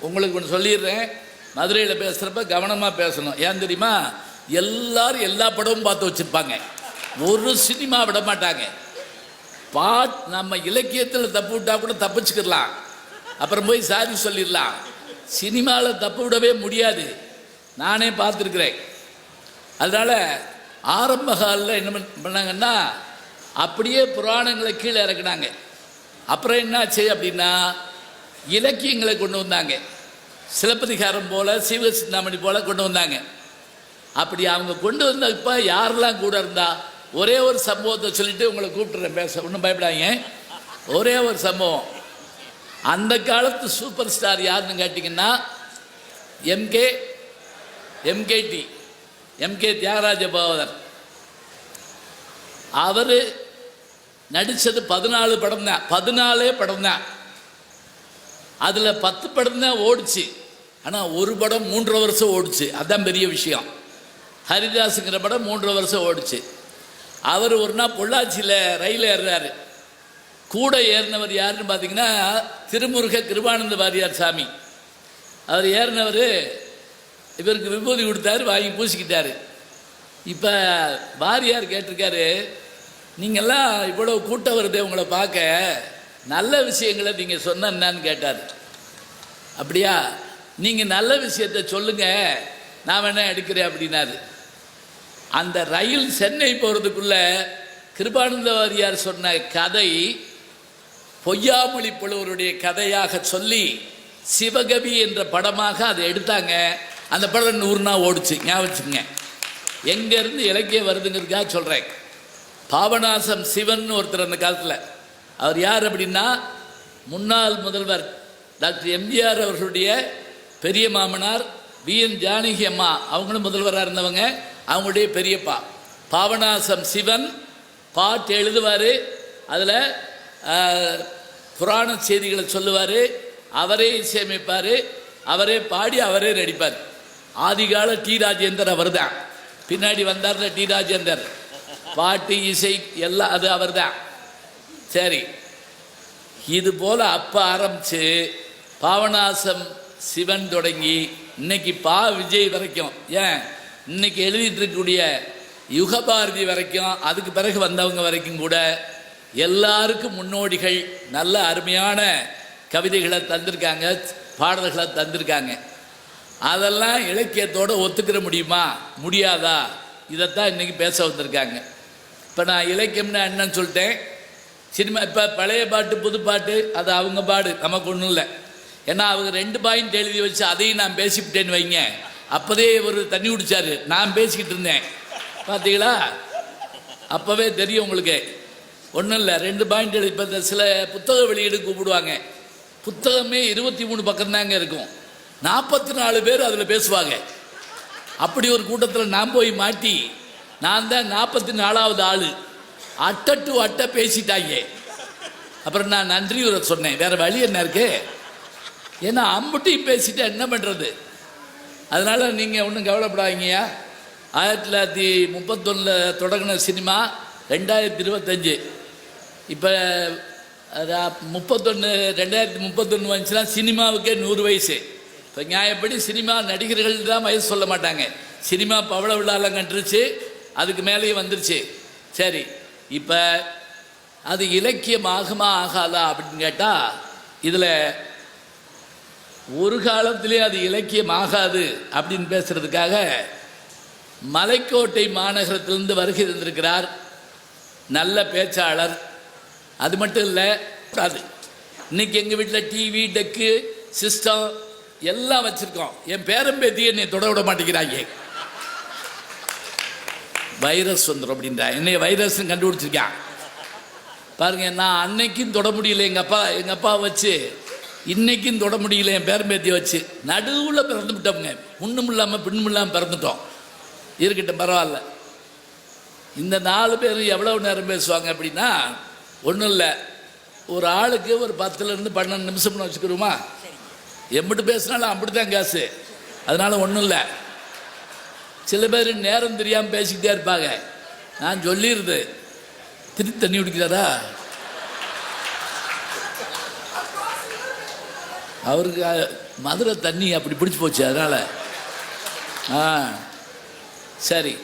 உங்களுக்கு ஒன்று சொல்லிடுறேன். மதுரையில் பேசுகிறப்ப கவனமாக பேசணும். ஏன் தெரியுமா? எல்லாரும் எல்லா படமும் பார்த்து வச்சுருப்பாங்க. ஒரு சினிமா விட மாட்டாங்க. பாட் நம்ம இலக்கியத்தில் தப்பு விட்டா கூட தப்பிச்சுக்கிடலாம். அப்புறம் போய் சாரி சொல்லிடலாம். சினிமாவில் தப்பு விடவே முடியாது. நானே பார்த்துருக்குறேன். அதனால் ஆரம்ப காலில் என்ன பண்ணாங்கன்னா அப்படியே புராணங்களை கீழே இறக்குனாங்க. அப்புறம் என்னாச்சு அப்படின்னா இலக்கியங்களை கொண்டு வந்தாங்க. சிலப்பதிகாரம் போல சீவ சிந்தாமணி போல கொண்டு வந்தாங்க. அப்படி அவங்க கொண்டு வந்தப்ப யாரெல்லாம் கூட இருந்தா ஒரே ஒரு சம்பவத்தை சொல்லிட்டு உங்களை கூப்பிட்டுறேன் பேச ஒன்றும் பயப்படாதீங்க. ஒரே ஒரு சம்பவம். அந்த காலத்து சூப்பர் ஸ்டார் யாருன்னு கேட்டிங்கன்னா MK MKT MK Thyagaraja Bhagavathar. அவர் நடித்தது பதினாலு படம் தான் பதினாலே படம் தான் அதில் பத்து படம் தான் ஓடிச்சு. ஆனால் ஒரு படம் மூன்றரை வருஷம் ஓடிச்சு. அதான் பெரிய விஷயம். ஹரிதாஸுங்கிற படம் மூன்றரை வருஷம் ஓடிச்சு. அவர் ஒரு நாள் பொள்ளாச்சியில் ரயில் ஏறுறாரு. கூட ஏறினவர் யாருன்னு பார்த்தீங்கன்னா திருமுருக கிருபானந்த வாரியார் சாமி. அவர் ஏறினவர் இவருக்கு விபூதி கொடுத்தாரு வாங்கி பூசிக்கிட்டாரு. இப்போ வாரியார் கேட்டிருக்காரு நீங்கள்லாம் இவ்வளோ கூட்டம் வருதே உங்களை பார்க்க. நல்ல விஷயங்களை நீங்கள் சொன்ன என்னன்னு கேட்டார். அப்படியா? நீங்கள் நல்ல விஷயத்த சொல்லுங்க நான் வேணா எடுக்கிறேன் அப்படின்னாரு. அந்த ரயில் சென்னை போகிறதுக்குள்ள கிருபானந்த வாரியார் சொன்ன கதை பொய்யாமொழி புலவருடைய கதையாக சொல்லி சிவகவி என்ற படமாக அதை எடுத்தாங்க. அந்த படம் நூறு நாள் ஓடிச்சு ஞாபகம் எங்கேருந்து இலக்கியம் வருதுங்கிறதுக்காக சொல்கிறேன் பாபநாசம் சிவன் ஒருத்தர் அந்த காலத்தில். அவர் யார் அப்படின்னா முன்னாள் முதல்வர் டாக்டர் எம்ஜிஆர் அவர்களுடைய பெரிய மாமனார் வி என் ஜானகி அம்மா அவங்களும் முதல்வராக இருந்தவங்க அவங்களுடைய பெரியப்பா. பாவனாசம் சிவன் பாட்டு எழுதுவார் அதில் புராண செய்திகளை சொல்லுவார் அவரே இசையமைப்பார் அவரே பாடி அவரே நடிப்பார். ஆதிகால டி ராஜேந்தர் அவர் தான் பின்னாடி வந்தார்ல டி ராஜேந்தர். பாட்டு இசை எல்லாம் அது அவர் தான் சரி. இது போல அப்போ ஆரம்பிச்சு பாவநாசம் சிவன் தொடங்கி இன்னைக்கு பா விஜய் வரைக்கும் ஏன்? இன்னைக்கு எழுதிட்டு இருக்கக்கூடிய யுகபாரதி வரைக்கும் அதுக்கு பிறகு வந்தவங்க வரைக்கும் கூட எல்லாருக்கும் முன்னோடிகள் நல்ல அருமையான கவிதைகளை தந்திருக்காங்க பாடல்களை தந்திருக்காங்க. அதெல்லாம் இலக்கியத்தோடு ஒத்துக்கிற முடியுமா? முடியாதா? இதைத்தான் இன்னைக்கு பேச வந்திருக்காங்க. இப்போ நான் இலக்கியம்னா என்னன்னு சொல்லிட்டேன். சினிமா இப்போ பழைய பாட்டு புது பாட்டு அது அவங்க பாடு. நமக்கு ஒன்றும் இல்லை. ஏன்னா அவங்க ரெண்டு பாயிண்ட் எழுதி வச்சு அதையும் நான் பேசிவிட்டேன்னு வைங்க. அப்போதே ஒரு தண்ணி குடிச்சாரு. நான் பேசிக்கிட்டு இருந்தேன். பார்த்தீங்களா அப்போவே தெரியும் உங்களுக்கு. ஒன்றும் இல்லை. ரெண்டு பாயிண்ட் எழுதி இப்போ இந்த சில புத்தக வெளியீடு கூப்பிடுவாங்க. புத்தகமே இருபத்தி மூணு பக்கம்தாங்க இருக்கும். நாற்பத்தி நாலு பேர் அதில் பேசுவாங்க. அப்படி ஒரு கூட்டத்தில் நான் போய் மாட்டி நான் தான் நாற்பத்தி நாலாவது ஆள். அட்டை டு அட்டை பேசிட்டாங்க அப்புறம் நான் நன்றி உரை சொன்னேன். வேற வழி என்ன இருக்கு? ஏன்னா அம்புட்டையும் பேசிட்டா என்ன பண்ணுறது அதனால நீங்கள் ஒன்றும் கவலைப்படாதீங்கயா ஆயிரத்தி தொள்ளாயிரத்தி முப்பத்தொன்னில் தொடங்கின சினிமா ரெண்டாயிரத்தி இருபத்தஞ்சு. இப்போ முப்பத்தொன்று ரெண்டாயிரத்தி முப்பத்தொன்று வந்துச்சுன்னா சினிமாவுக்கே நூறு வயசு. இப்போ நியாயப்படி சினிமா நடிகர்கள் தான் வயசு சொல்ல மாட்டாங்க. சினிமா பவள விழாலாம் கண்டுருச்சு. அதுக்கு மேலேயே வந்துருச்சு. சரி. இப்போ அது இலக்கியம் ஆகுமா ஆகாதா அப்படின்னு கேட்டால் இதில் ஒரு காலத்திலே அது இலக்கியம் ஆகாது அப்படின்னு பேசுகிறதுக்காக மலைக்கோட்டை மாநகரத்திலிருந்து வருகை தந்திருக்கிறார் நல்ல பேச்சாளர். அது மட்டும் இல்லை அது இன்னைக்கு எங்கள் வீட்டில் டிவி டெக்கு சிஸ்டம் எல்லாம் வச்சுருக்கோம். என் பேரம்பேத்தியை என்னை தொட விட மாட்டேங்கிறாங்க வைரஸ் வந்துடும் அப்படின்றா என்னைய வைரஸ் கண்டுபிடிச்சிருக்கான். பாருங்க நான் அன்னைக்கும் தொட முடியல. எங்கள் அப்பா எங்கள் அப்பா வச்சு இன்னைக்கும் தொட முடியல. என் பேரம்பேத்தியை வச்சு நடுவில் பிறந்து விட்டோம்ங்க. முன்னும் இல்லாமல் பின்னும் இல்லாமல் பிறந்துட்டோம். இருக்கட்டும் பரவாயில்ல. இந்த நாலு பேர் எவ்வளவு நேரம் பேசுவாங்க அப்படின்னா ஒன்றும் இல்லை. ஒரு ஆளுக்கு ஒரு பத்துலேருந்து பன்னெண்டு நிமிஷம்னு வச்சுக்கிறோமா? எம்பிட்டு பேசினாலும் அப்படி தான் காசு. அதனால ஒன்றும் இல்லை. சில பேர் நேரம் தெரியாமல் பேசிக்கிட்டே இருப்பாங்க. நான் சொல்லிடுது திருப்பி தண்ணி குடிக்கிறாரா? அவருக்கு மதுரை தண்ணி அப்படி பிடிச்சி போச்சு அதனால். ஆ சரி.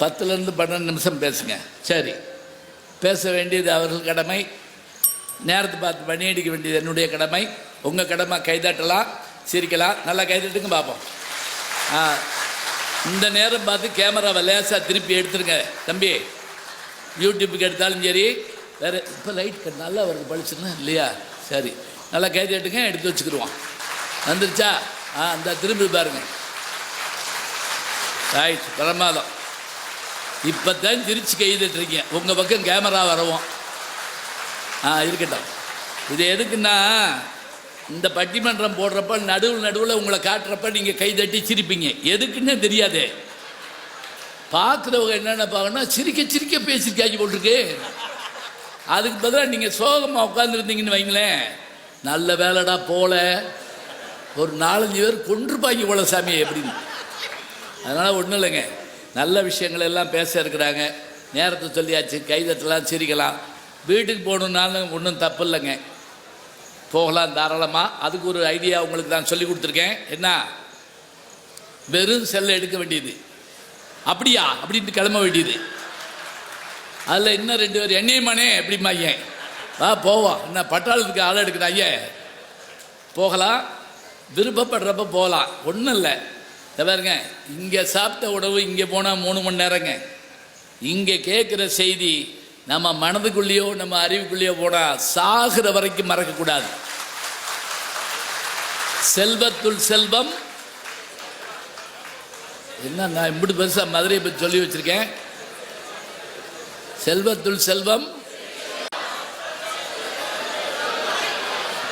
பத்துலேருந்து பன்னெண்டு நிமிஷம் பேசுங்க. சரி. பேச வேண்டியது அவர்கள் கடமை. நேரத்தை பார்த்து பண்ணி அடிக்க வேண்டியது என்னுடைய கடமை. உங்கள் கடமை கைதட்டலாம் சிரிக்கலாம். நல்லா கைதட்டுங்க பார்ப்போம். ஆ. இந்த நேரம் பார்த்து கேமராவை லேசாக திருப்பி எடுத்துருங்க தம்பி. யூடியூப்புக்கு எடுத்தாலும் சரி வேறு இப்போ லைட் கட் நல்லா வருது பழிச்சுன்னா இல்லையா? சரி. நல்லா கை எடுங்க எடுத்து வச்சுக்கிடுவோம். வந்துருச்சா? ஆ அந்த திரும்பி பாருங்க. ரைட் பிரமாதம். இப்போ தான் திருச்சி கைதுட்டுருக்கீங்க உங்கள் பக்கம் கேமரா வரவும். ஆ இருக்கட்டும். இது எதுக்குன்னா இந்த பட்டிமன்றம் போடுறப்ப நடுவில் நடுவில் உங்களை காட்டுறப்ப நீங்கள் கை தட்டி சிரிப்பீங்க. எதுக்குன்னே தெரியாதே. பார்க்குறவங்க என்னென்ன பார்க்கணும் சிரிக்க சிரிக்க பேசிருக்காங்க போட்டிருக்கு. அதுக்கு பதிலாக நீங்கள் சோகமாக உட்காந்துருந்தீங்கன்னு வைங்களேன். நல்ல வேலைடா போல. ஒரு நாலஞ்சு பேர் கொன்றுப்பாங்க போல சாமி எப்படின்னு. அதனால் ஒன்றும் இல்லைங்க. நல்ல விஷயங்கள் எல்லாம் பேச இருக்கிறாங்க. நேரத்தை சொல்லியாச்சு கைதட்டலாம் சிரிக்கலாம். வீட்டுக்கு போகணுன்னாலும் ஒன்றும் தப்பு இல்லைங்க. போகலாம் தாராளமாக அதுக்கு ஒரு ஐடியா உங்களுக்கு நான் சொல்லி கொடுத்துருக்கேன். என்ன? வெறும் செல்லை எடுக்க வேண்டியது. அப்படியா? அப்படின்ட்டு கிளம்ப வேண்டியது. அதில் இன்னும் ரெண்டு பேர் என்னையமானே எப்படிம்மா ஐயன். வா போவோம் என்ன பட்டாளத்துக்கு ஆள் எடுக்கிறா ஐயன் போகலாம். விருப்பப்படுறப்ப போகலாம். ஒன்றும் இல்லை. பாருங்க இங்கே சாப்பிட்ட உணவு இங்கே போனால் மூணு மணி நேரங்க. இங்கே கேட்குற செய்தி நம்ம மனதுக்குள்ளேயோ நம்ம அறிவுக்குள்ளேயோ போனால் சாகிற வரைக்கும் மறக்கக்கூடாது செல்வத்துள் செல்வம். என்ன நான் இப்படி பெருசாக மதுரையை பற்றி சொல்லி வச்சிருக்கேன்? செல்வத்துள் செல்வம்.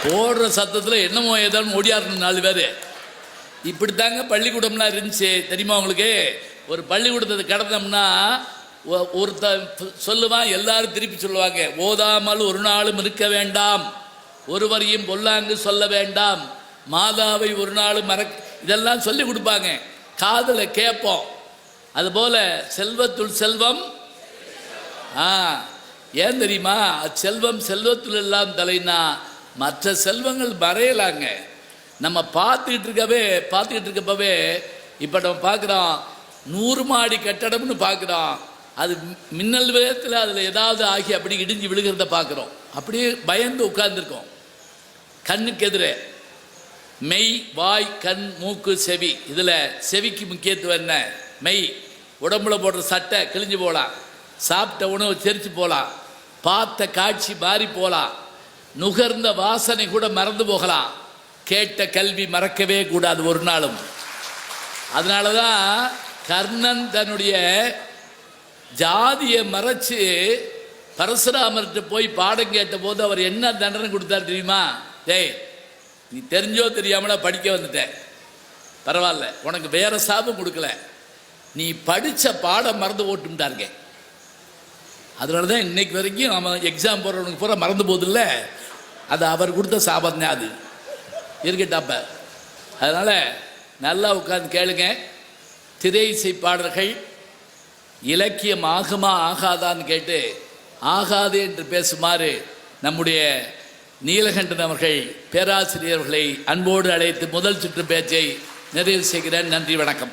போடுற சத்தத்தில் என்னமோ ஏதாவது ஓடியாரணும் நாலு பேர். இப்படித்தாங்க பள்ளிக்கூடம்லாம் இருந்துச்சு. தெரியுமா உங்களுக்கு? ஒரு பள்ளிக்கூடத்தை கடந்தோம்னா ஒ- ஒருத்தன் சொல்லுவான் எல்லாரும் திருப்பி சொல்லுவாங்க. ஓதாமல் ஒரு நாளும் இருக்க வேண்டாம். ஒருவரையும் பொல்லாங்கு சொல்ல வேண்டாம். மாதாவை ஒரு நாளும் மறக்க இதெல்லாம் சொல்லி கொடுப்பாங்க. காதில் கேட்போம். அதுபோல செல்வத்துள் செல்வம். ஆ ஏன் தெரியுமா? செல்வம் செல்வத்துள் எல்லாம் தலைனா மற்ற செல்வங்கள் மறையலாங்க. நம்ம பார்த்துக்கிட்டு இருக்கவே பார்த்துக்கிட்டு இருக்கப்பவே இப்போ நம்ம பார்க்குறோம் நூறு மாடி கட்டடம்னு பார்க்குறோம். அது மின்னல் வேகத்தில் அதில் ஏதாவது ஆகி அப்படி இடிஞ்சு விழுகிறத பார்க்குறோம். அப்படியே பயந்து உட்கார்ந்துருக்கோம். கண்ணுக்கு எதிரே மெய் வாய் கண் மூக்கு செவி. இதில் செவிக்கு முக்கியத்துவம் என்ன? மெய். உடம்புல போடுற சட்டை கிழிஞ்சு போகலாம் சாப்பிட்ட உணவு தெரிச்சு போகலாம் பார்த்த காட்சி மாறி போகலாம் நுகர்ந்த வாசனை கூட மறந்து போகலாம். கேட்ட கல்வி மறக்கவே கூடாது ஒரு நாளும். அதனால தான் கர்ணன் தன்னுடைய ஜாதியை மறைச்சு பரசுராமர்கிட்ட போய் பாடம் கேட்ட போது அவர் என்ன தண்டனை கொடுத்தார் தெரியுமா? டேய் நீ தெரிஞ்சோ தெரியாமலா படிக்க வந்துட்டேன் பரவாயில்ல உனக்கு வேற சாபம் கொடுக்கல. நீ படித்த பாடம் மறந்து ஓட்டுட்டாருங்க அதனால தான் இன்னைக்கு வரைக்கும் அவன் எக்ஸாம் போடுறவனுக்கு பூரா மறந்து போதில்ல அது அவர் கொடுத்த சாபம் தான் அது. இருக்கட்டாப்ப அதனால் நல்லா உட்காந்து கேளுங்க. திரை இசை பாடல்கள் இலக்கியம் ஆகுமா ஆகாதான்னு கேட்டு ஆகாது என்று பேசுமாறு நம்முடைய நீலகண்டன் அவர்கள் பேராசிரியர்களை அன்போடு அழைத்து முதல் சுற்று பேச்சை நிறைவு செய்கிறேன். நன்றி வணக்கம்.